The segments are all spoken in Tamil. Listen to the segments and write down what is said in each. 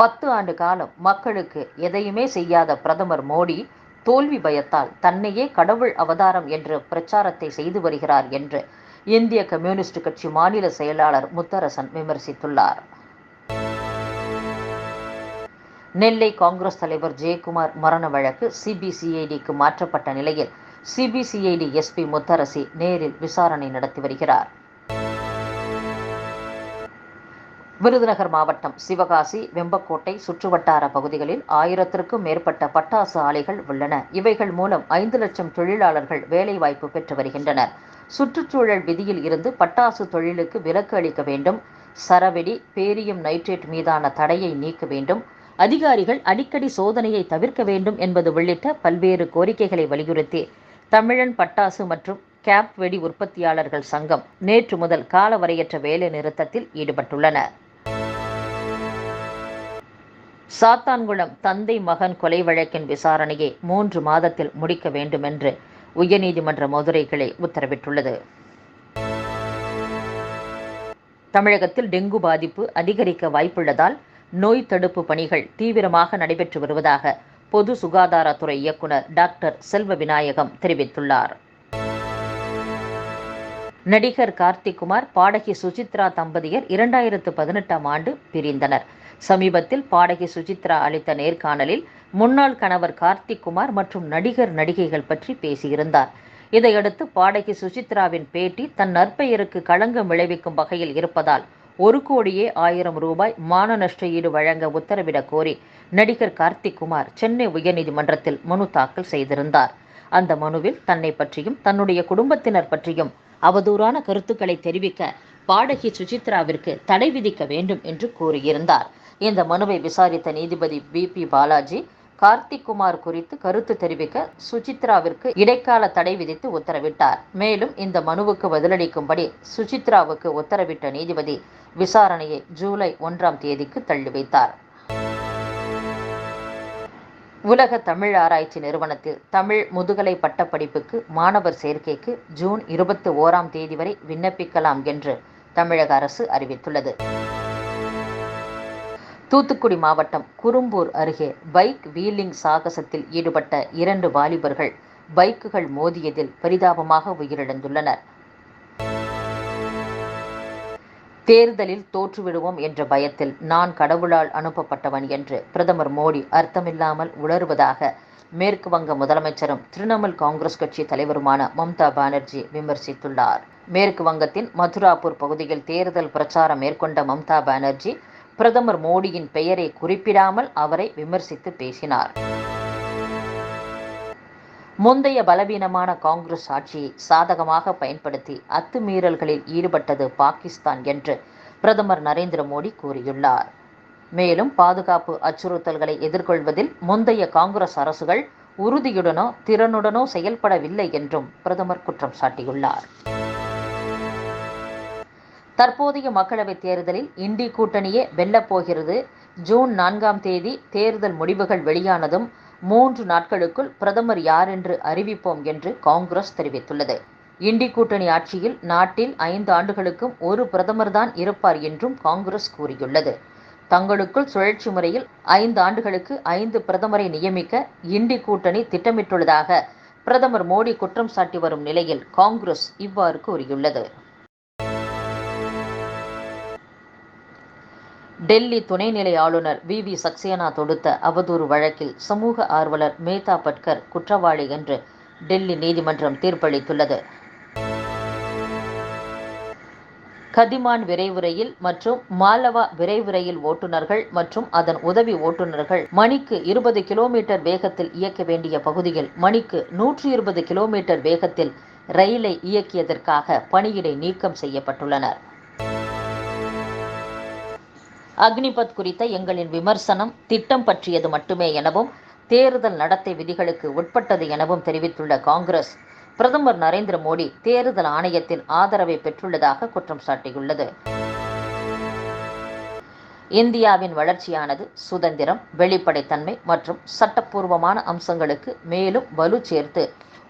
பத்து ஆண்டு காலம் மக்களுக்கு எதையுமே செய்யாத பிரதமர் மோடி தோல்வி பயத்தால் தன்னையே கடவுள் அவதாரம் என்ற பிரச்சாரத்தை செய்து வருகிறார் என்று இந்திய கம்யூனிஸ்ட் கட்சி மாநில செயலாளர் முத்தரசன் விமர்சித்துள்ளார். நெல்லை காங்கிரஸ் தலைவர் ஜெயக்குமார் மரண வழக்கு சிபிசிஐடிக்கு மாற்றப்பட்ட நிலையில் சிபிசிஐடி எஸ்பி முத்தரசி நேரில் விசாரணை நடத்தி வருகிறார். விருதுநகர் மாவட்டம் சிவகாசி வெம்பக்கோட்டை சுற்றுவட்டார பகுதிகளில் ஆயிரத்திற்கும் மேற்பட்ட பட்டாசு ஆலைகள் உள்ளன. இவைகள் மூலம் ஐந்து லட்சம் தொழிலாளர்கள் வேலைவாய்ப்பு பெற்று வருகின்றனர். சுற்றுச்சூழல் விதியில் இருந்து பட்டாசு தொழிலுக்கு விலக்கு அளிக்க வேண்டும். சரவெடி பேரியம் நைட்ரேட் மீதான தடையை நீக்க வேண்டும். அதிகாரிகள் அடிக்கடி சோதனையை தவிர்க்க வேண்டும் என்பது உள்ளிட்ட பல்வேறு கோரிக்கைகளை வலியுறுத்தி தமிழன் பட்டாசு மற்றும் கேப் வெடி உற்பத்தியாளர்கள் சங்கம் நேற்று முதல் காலவரையற்ற வேலை நிறுத்தத்தில் ஈடுபட்டுள்ளனர். சாத்தான்குளம் தந்தை மகன் கொலை வழக்கின் விசாரணையை மூன்று மாதத்தில் முடிக்க வேண்டும் என்று உயர்நீதிமன்ற மதுரை கிளை உத்தரவிட்டுள்ளது. தமிழகத்தில் டெங்கு பாதிப்பு அதிகரிக்க வாய்ப்புள்ளதால் நோய் தடுப்பு பணிகள் தீவிரமாக நடைபெற்று வருவதாக பொது சுகாதாரத்துறை இயக்குனர் டாக்டர் செல்வ விநாயகம் தெரிவித்துள்ளார். நடிகர் கார்த்திக்குமார் பாடகி சுசித்ரா தம்பதியர் இரண்டாயிரத்து பதினெட்டாம் ஆண்டு பிரிந்தனர். சமீபத்தில் பாடகி சுஜித்ரா அளித்த நேர்காணலில் முன்னாள் கணவர் கார்த்திக்குமார் மற்றும் நடிகர் நடிகைகள் பற்றி பேசியிருந்தார். இதையடுத்து பாடகி சுஜித்ராவின் பேட்டி தன் நற்பெயருக்கு களங்கம் விளைவிக்கும் வகையில் இருப்பதால் ஒரு கோடியே ஆயிரம் ரூபாய் மான நஷ்ட ஈடு வழங்க உத்தரவிடக் கோரி நடிகர் கார்த்திக்குமார் சென்னை உயர்நீதிமன்றத்தில் மனு தாக்கல் செய்திருந்தார். அந்த மனுவில் தன்னை பற்றியும் தன்னுடைய குடும்பத்தினர் பற்றியும் அவதூறான கருத்துக்களை தெரிவிக்க பாடகி சுஜித்ராவிற்கு தடை விதிக்க வேண்டும் என்று கூறியிருந்தார். இந்த மனுவை விசாரித்த நீதிபதி பி பி பாலாஜி கார்த்திக் குமார் குறித்து கருத்து தெரிவிக்க சுசித்ராவிற்கு இடைக்கால தடை விதித்து உத்தரவிட்டார். மேலும் இந்த மனுவுக்கு பதிலளிக்கும்படி சுசித்ராவுக்கு உத்தரவிட்ட நீதிபதி விசாரணையை ஜூலை ஒன்றாம் தேதிக்கு தள்ளி வைத்தார். உலக தமிழ் ஆராய்ச்சி நிறுவனத்தில் தமிழ் முதுகலை பட்டப்படிப்புக்கு மாணவர் சேர்க்கைக்கு ஜூன் இருபத்தி ஓராம் தேதி வரை விண்ணப்பிக்கலாம் என்று தமிழக அரசு அறிவித்துள்ளது. தூத்துக்குடி மாவட்டம் குறும்பூர் அருகே பைக் வீலிங் சாகசத்தில் ஈடுபட்ட இரண்டு வாலிபர்கள் பைக்குகள் மோதியதில் பரிதாபமாக உயிரிழந்துள்ளனர். தேர்தலில் தோற்றுவிடுவோம் என்ற பயத்தில் நான் கடவுளால் அனுப்பப்பட்டவன் என்று பிரதமர் மோடி அர்த்தமில்லாமல் உளறுவதாக மேற்கு வங்க முதலமைச்சரும் திரிணாமுல் காங்கிரஸ் கட்சி தலைவருமான மம்தா பானர்ஜி விமர்சித்துள்ளார். மேற்கு வங்கத்தின் மதுராபூர் பகுதியில் தேர்தல் பிரச்சாரம் மேற்கொண்ட மம்தா பானர்ஜி பிரதமர் மோடியின் பெயரை குறிப்பிடாமல் அவரை விமர்சித்து பேசினார். முந்தைய பலவீனமான காங்கிரஸ் ஆட்சியை சாதகமாக பயன்படுத்தி அத்துமீறல்களில் ஈடுபட்டது பாகிஸ்தான் என்று பிரதமர் நரேந்திர மோடி கூறியுள்ளார். மேலும் பாதுகாப்பு அச்சுறுத்தல்களை எதிர்கொள்வதில் முந்தைய காங்கிரஸ் அரசுகள் உறுதியுடனோ திறனுடனோ செயல்படவில்லை என்றும் பிரதமர் குற்றம் சாட்டியுள்ளார். தற்போதைய மக்களவைத் தேர்தலில் இண்டி கூட்டணியே வெல்லப்போகிறது ஜூன் நான்காம் தேதி தேர்தல் முடிவுகள் வெளியானதும் மூன்று நாட்களுக்குள் பிரதமர் யார் என்று அறிவிப்போம் என்று காங்கிரஸ் தெரிவித்துள்ளது. இண்டி கூட்டணி ஆட்சியில் நாட்டில் ஐந்து ஆண்டுகளுக்கும் ஒரு பிரதமர் தான் இருப்பார் என்றும் காங்கிரஸ் கூறியுள்ளது. தங்களுக்குள் சுழற்சி முறையில் ஐந்து ஆண்டுகளுக்கு ஐந்து பிரதமரை நியமிக்க இண்டி கூட்டணி திட்டமிட்டுள்ளதாக பிரதமர் மோடி குற்றம் சாட்டி வரும் நிலையில் காங்கிரஸ் இவ்வாறு கூறியுள்ளது. டெல்லி துணைநிலை ஆளுநர் வி. வி. சக்சேனா தொடுத்த அவதூறு வழக்கில் சமூக ஆர்வலர் மேதா பட்கர் குற்றவாளி என்று டெல்லி நீதிமன்றம் தீர்ப்பளித்துள்ளது. கதிமான் விரைவு ரயில் மற்றும் மாலவா விரைவு ரயில் ஓட்டுநர்கள் மற்றும் அதன் உதவி ஓட்டுநர்கள் மணிக்கு இருபது கிலோமீட்டர் வேகத்தில் இயக்க வேண்டிய பகுதியில் மணிக்கு நூற்றி இருபது கிலோமீட்டர் வேகத்தில் ரயிலை இயக்கியதற்காக பணியிடை நீக்கம் செய்யப்பட்டுள்ளனர். அக்னிபத் குறித்த எங்களின் விமர்சனம் திட்டம் பற்றியது மட்டுமே எனவும் தேர்தல் நடத்தை விதிகளுக்கு உட்பட்டது எனவும் தெரிவித்துள்ள காங்கிரஸ் பிரதமர் நரேந்திர மோடி தேர்தல் ஆணையத்தின் ஆதரவை பெற்றுள்ளதாக குற்றம் சாட்டியுள்ளது. இந்தியாவின் வளர்ச்சியானது சுதந்திரம் வெளிப்படைத்தன்மை மற்றும் சட்டப்பூர்வமான அம்சங்களுக்கு மேலும் வலு சேர்த்து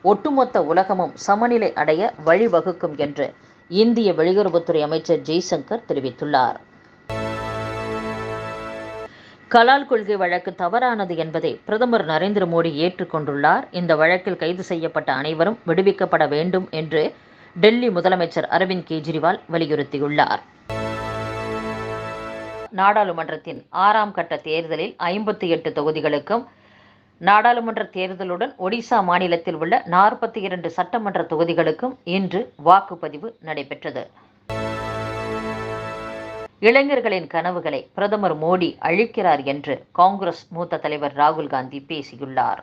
ஒட்டுமொத்த உலகமும் சமநிலை அடைய வழிவகுக்கும் என்று இந்திய வெளியுறவுத்துறை அமைச்சர் ஜெய்சங்கர் தெரிவித்துள்ளார். கலால் கொள்கை வழக்கு தவறானது என்பதை பிரதமர் நரேந்திர மோடி ஏற்றுக்கொண்டுள்ளார். இந்த வழக்கில் கைது செய்யப்பட்ட அனைவரும் விடுவிக்கப்பட வேண்டும் என்று டெல்லி முதலமைச்சர் அரவிந்த் கெஜ்ரிவால் வலியுறுத்தியுள்ளார். நாடாளுமன்றத்தின் ஆறாம் கட்ட தேர்தலில் ஐம்பத்தி எட்டு தொகுதிகளுக்கும் நாடாளுமன்ற தேர்தலுடன் ஒடிசா மாநிலத்தில் உள்ள நாற்பத்தி இரண்டு சட்டமன்ற தொகுதிகளுக்கும் இன்று வாக்குப்பதிவு நடைபெற்றது. இளைஞர்களின் கனவுகளை பிரதமர் மோடி அழிக்கிறார் என்று காங்கிரஸ் மூத்த தலைவர் ராகுல் காந்தி பேசியுள்ளார்.